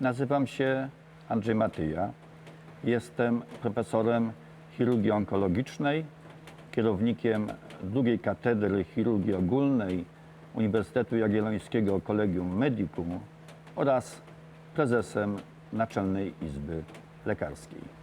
Nazywam się Andrzej Matyja. Jestem profesorem chirurgii onkologicznej, kierownikiem drugiej katedry chirurgii ogólnej Uniwersytetu Jagiellońskiego Collegium Medicum oraz prezesem Naczelnej Izby Lekarskiej.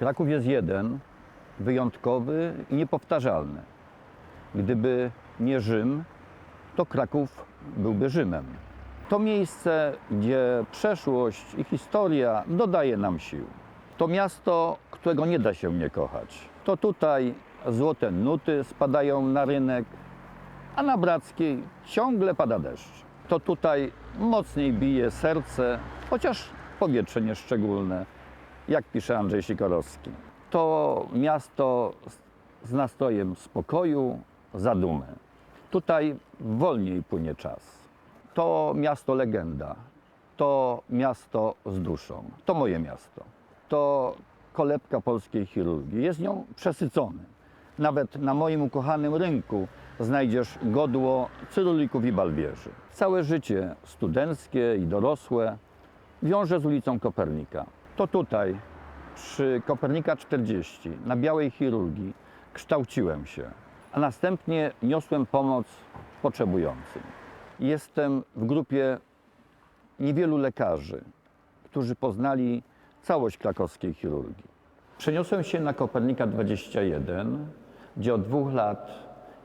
Kraków jest jeden, wyjątkowy i niepowtarzalny. Gdyby nie Rzym, to Kraków byłby Rzymem. To miejsce, gdzie przeszłość i historia dodaje nam sił. To miasto, którego nie da się nie kochać. To tutaj złote nuty spadają na rynek, a na Brackiej ciągle pada deszcz. To tutaj mocniej bije serce, chociaż powietrze nieszczególne, jak pisze Andrzej Sikorowski. To miasto z- nastrojem spokoju, zadumy. Tutaj wolniej płynie czas. To miasto legenda. To miasto z duszą. To moje miasto. To kolebka polskiej chirurgii. Jest nią przesycony. Nawet na moim ukochanym rynku znajdziesz godło cyrulików i balwierzy. Całe życie studenckie i dorosłe wiąże z ulicą Kopernika. To tutaj, przy Kopernika 40, na Białej Chirurgii, kształciłem się, a następnie niosłem pomoc potrzebującym. Jestem w grupie niewielu lekarzy, którzy poznali całość krakowskiej chirurgii. Przeniosłem się na Kopernika 21, gdzie od dwóch lat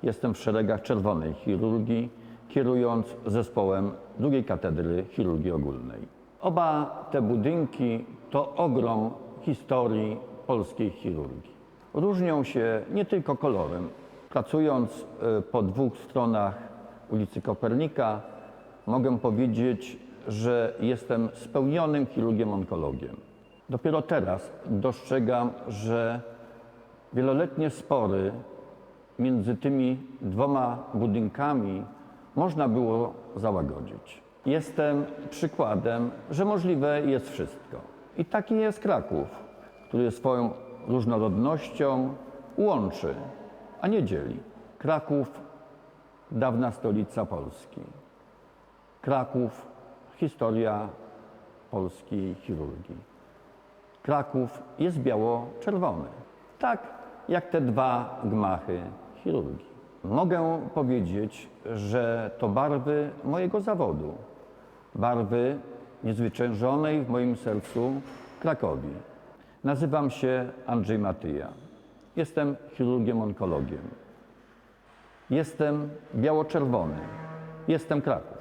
jestem w szeregach czerwonej chirurgii, kierując zespołem drugiej katedry chirurgii ogólnej. Oba te budynki to ogrom historii polskiej chirurgii. Różnią się nie tylko kolorem. Pracując e, po dwóch stronach ulicy Kopernika, mogę powiedzieć, że jestem spełnionym chirurgiem onkologiem. Dopiero teraz dostrzegam, że wieloletnie spory między tymi dwoma budynkami można było załagodzić. Jestem przykładem, że możliwe jest wszystko. I taki jest Kraków, który swoją różnorodnością łączy, a nie dzieli. Kraków, dawna stolica Polski. Kraków, historia polskiej chirurgii. Kraków jest biało-czerwony. Tak jak te dwa gmachy chirurgii. Mogę powiedzieć, że to barwy mojego zawodu. Barwy niezwyciężonej w moim sercu Krakowi. Nazywam się Andrzej Matyja. Jestem chirurgiem onkologiem. Jestem biało-czerwony. Jestem Kraków.